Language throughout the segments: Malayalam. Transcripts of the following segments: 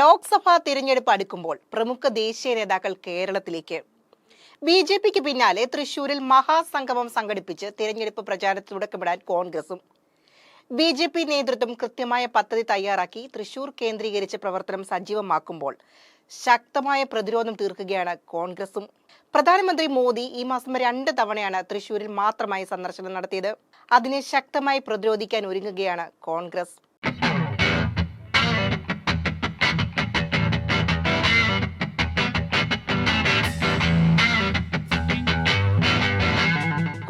ലോക്സഭാ തിരഞ്ഞെടുപ്പ് അടുക്കുമ്പോൾ പ്രമുഖ ദേശീയ നേതാക്കൾ കേരളത്തിലേക്ക്. ബി ജെ പിക്ക് പിന്നാലെ തൃശൂരിൽ മഹാസംഗമം സംഘടിപ്പിച്ച് തിരഞ്ഞെടുപ്പ് പ്രചാരണത്തിന് തുടക്കമിടാൻ കോൺഗ്രസും. ബി ജെ പി നേതൃത്വം കൃത്യമായ പദ്ധതി തയ്യാറാക്കി തൃശൂർ കേന്ദ്രീകരിച്ച പ്രവർത്തനം സജീവമാക്കുമ്പോൾ ശക്തമായ പ്രതിരോധം തീർക്കുകയാണ് കോൺഗ്രസും. പ്രധാനമന്ത്രി മോദി ഈ മാസം രണ്ട് തവണയാണ് തൃശൂരിൽ മാത്രമായി സന്ദർശനം നടത്തിയത്. അതിനെ ശക്തമായി പ്രതിരോധിക്കാൻ ഒരുങ്ങുകയാണ് കോൺഗ്രസ്.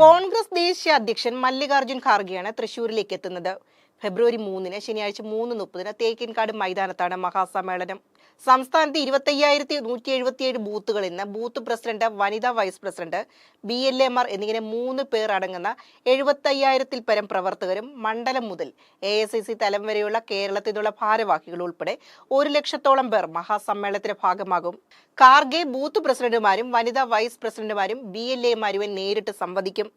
കോൺഗ്രസ് ദേശീയ അധ്യക്ഷൻ മല്ലികാർജുൻ ഖാർഗെയാണ് തൃശൂരിലേക്ക് എത്തുന്നത്. ഫെബ്രുവരി മൂന്നിന് ശനിയാഴ്ച മൂന്ന് മുപ്പതിന് തേക്കിൻകാട് മൈതാനത്താണ് മഹാസമ്മേളനം. സംസ്ഥാനത്ത് ഇരുപത്തയ്യായിരത്തി നൂറ്റി എഴുപത്തിയേഴ് ബൂത്തുകളിൽ നിന്ന് ബൂത്ത് പ്രസിഡന്റ് വനിതാ vice president B L A Mar എന്നിങ്ങനെ മൂന്ന് പേർ അടങ്ങുന്ന എഴുപത്തയ്യായിരത്തിൽ പരം പ്രവർത്തകരും മണ്ഡലം മുതൽ എ എസ് ഐ സി തലം വരെയുള്ള കേരളത്തിൽ നിന്നുള്ള ഭാരവാഹികൾ ഉൾപ്പെടെ ഒരു ലക്ഷത്തോളം പേർ മഹാസമ്മേളനത്തിന്റെ ഭാഗമാകും. കാർഗെ ബൂത്ത് പ്രസിഡന്റുമാരും വനിതാ വൈസ് പ്രസിഡന്റുമാരും ബി എൽ എ മാരുമായി നേരിട്ട് സംവദിക്കും.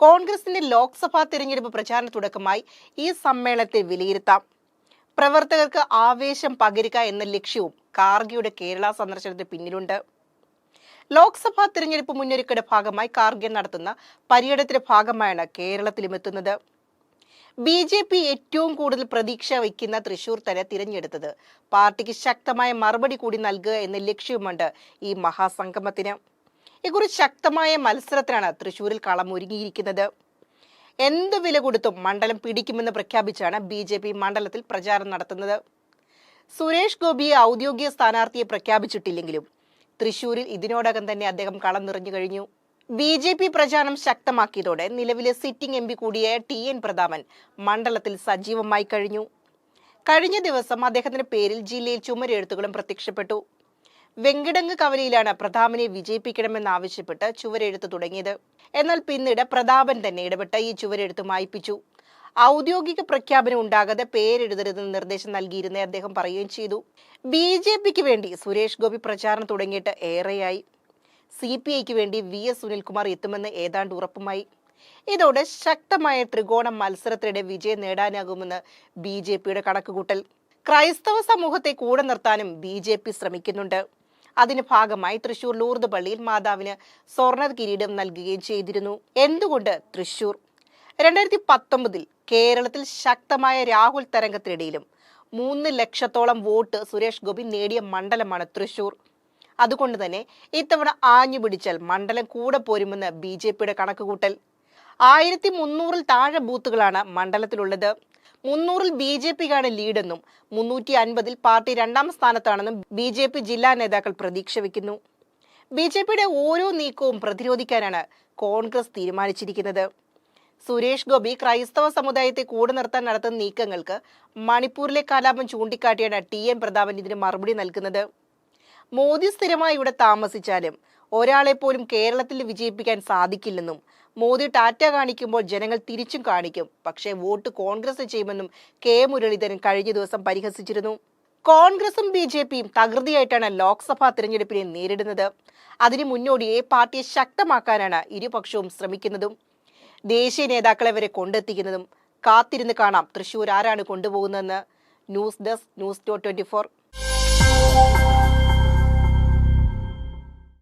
കോൺഗ്രസിന്റെ ലോക്സഭാ തിരഞ്ഞെടുപ്പ് പ്രചാരണ തുടക്കമായി ഈ സമ്മേളനത്തെ വിലയിരുത്താം. പ്രവർത്തകർക്ക് ആവേശം പകരുക എന്ന ലക്ഷ്യവും കാർഗിയുടെ കേരള സന്ദർശനത്തിന് പിന്നിലുണ്ട്. ലോക്സഭാ തിരഞ്ഞെടുപ്പ് മുന്നൊരുക്കയുടെ ഭാഗമായി കാർഗെ നടത്തുന്ന പര്യടനത്തിന്റെ ഭാഗമായാണ് കേരളത്തിലും എത്തുന്നത്. ബി ജെ പി ഏറ്റവും കൂടുതൽ പ്രതീക്ഷ വയ്ക്കുന്ന തൃശൂർ തന്നെ തിരഞ്ഞെടുത്തത്. പാർട്ടിക്ക് ശക്തമായ മറുപടി കൂടി നൽകുക എന്ന ലക്ഷ്യവുമുണ്ട് ഈ മഹാസംഗമത്തിന്. ഇക്കുറി ശക്തമായ മത്സരത്തിനാണ് തൃശൂരിൽ കളമൊരുങ്ങിയിരിക്കുന്നത്. എന്ത് വില കൊടുത്തും മണ്ഡലം പിടിക്കുമെന്ന് പ്രഖ്യാപിച്ചാണ് ബി ജെ പി മണ്ഡലത്തിൽ പ്രചാരണം നടത്തുന്നത്. സുരേഷ് ഗോപിയെ ഔദ്യോഗിക സ്ഥാനാർത്ഥിയെ പ്രഖ്യാപിച്ചിട്ടില്ലെങ്കിലും തൃശൂരിൽ ഇതിനോടകം തന്നെ അദ്ദേഹം കളം നിറഞ്ഞു കഴിഞ്ഞു. ബി ജെ പി പ്രചാരണം ശക്തമാക്കിയതോടെ നിലവിലെ സിറ്റിംഗ് എം പി കൂടിയായ ടി എൻ പ്രതാപൻ മണ്ഡലത്തിൽ സജീവമായി കഴിഞ്ഞു. കഴിഞ്ഞ ദിവസം അദ്ദേഹത്തിന്റെ പേരിൽ ജില്ലയിൽ ചുമരെഴുത്തുകളും പ്രത്യക്ഷപ്പെട്ടു. വെങ്കിടങ്ങ് കവലയിലാണ് പ്രതാപനെ വിജയിപ്പിക്കണമെന്നാവശ്യപ്പെട്ട് ചുവരെഴുത്ത് തുടങ്ങിയത്. എന്നാൽ പിന്നീട് പ്രതാപൻ തന്നെ ഇടപെട്ട് ഈ ചുവരെഴുത്ത് മായ്പിച്ചു ഔദ്യോഗിക പ്രഖ്യാപനം ഉണ്ടാകാതെ പേരെഴുതരുതെന്ന് നിർദ്ദേശം നൽകിയിരുന്ന അദ്ദേഹം പറയുകയും ചെയ്തു. ബി ജെ പിക്ക് വേണ്ടി സുരേഷ് ഗോപി പ്രചാരണം തുടങ്ങിയിട്ട് ഏറെയായി. സി പി ഐക്ക് വേണ്ടി വി എസ് സുനിൽകുമാർ എത്തുമെന്ന് ഏതാണ്ട് ഉറപ്പുമായി. ഇതോടെ ശക്തമായ ത്രികോണ മത്സരത്തിനിടെ വിജയം നേടാനാകുമെന്ന് ബി ജെ പിയുടെ കണക്കുകൂട്ടൽ. ക്രൈസ്തവ സമൂഹത്തെ കൂടെ നിർത്താനും ബി ജെ പി ശ്രമിക്കുന്നുണ്ട്. അതിന് ഭാഗമായി തൃശൂർ ലൂർദ് പള്ളിയിൽ മാതാവിന് സ്വർണ കിരീടം നൽകുകയും ചെയ്തിരുന്നു. എന്തുകൊണ്ട് തൃശൂർ? രണ്ടായിരത്തി പത്തൊമ്പതിൽ കേരളത്തിൽ ശക്തമായ രാഹുൽ തരംഗത്തിനിടയിലും മൂന്ന് ലക്ഷത്തോളം വോട്ട് സുരേഷ് ഗോപി നേടിയ മണ്ഡലമാണ് തൃശൂർ. അതുകൊണ്ട് തന്നെ ഇത്തവണ ആഞ്ഞു പിടിച്ചാൽ മണ്ഡലം കൂടെ പോരുമെന്ന് ബി ജെ പിയുടെ കണക്കുകൂട്ടൽ. ആയിരത്തി മുന്നൂറിൽ താഴെ ബൂത്തുകളാണ് മണ്ഡലത്തിലുള്ളത്. മുന്നൂറിൽ ബി ജെ പിക്കാണ് ലീഡെന്നും മുന്നൂറ്റി അൻപതിൽ പാർട്ടി രണ്ടാം സ്ഥാനത്താണെന്നും ബി ജെ പി ജില്ലാ നേതാക്കൾ പ്രതീക്ഷ വയ്ക്കുന്നു ബി ജെ പിയുടെ ഓരോ നീക്കവും പ്രതിരോധിക്കാനാണ് കോൺഗ്രസ് തീരുമാനിച്ചിരിക്കുന്നത്. സുരേഷ് ഗോപി ക്രൈസ്തവ സമുദായത്തെ കൂടെ നിർത്താൻ നടത്തുന്ന നീക്കങ്ങൾക്ക് മണിപ്പൂരിലെ കലാപം ചൂണ്ടിക്കാട്ടിയാണ് ടി എൻ പ്രതാപൻ ഇതിന് മറുപടി നൽകുന്നത്. മോദി സ്ഥിരമായി ഇവിടെ താമസിച്ചാലും ഒരാളെ പോലും കേരളത്തിൽ വിജയിപ്പിക്കാൻ സാധിക്കില്ലെന്നും മോദി ടാറ്റ കാണിക്കുമ്പോൾ ജനങ്ങൾ തിരിച്ചും കാണിക്കും. പക്ഷേ വോട്ട് കോൺഗ്രസ് ചെയ്യുമെന്നും കെ മുരളീധരൻ കഴിഞ്ഞ ദിവസം പരിഹസിച്ചിരുന്നു. കോൺഗ്രസും ബി ജെ പിയും തകൃതിയായിട്ടാണ് ലോക്സഭാ തിരഞ്ഞെടുപ്പിനെ നേരിടുന്നത്. അതിന് മുന്നോടിയെ പാർട്ടിയെ ശക്തമാക്കാനാണ് ഇരുപക്ഷവും ശ്രമിക്കുന്നതും. ദേശീയ നേതാക്കളെ വരെ കൊണ്ടെത്തിക്കുന്നതും. കാത്തിരുന്ന് കാണാം. തൃശൂർ ആരാണ് കൊണ്ടുപോകുന്നതെന്ന്. News desk news dot twenty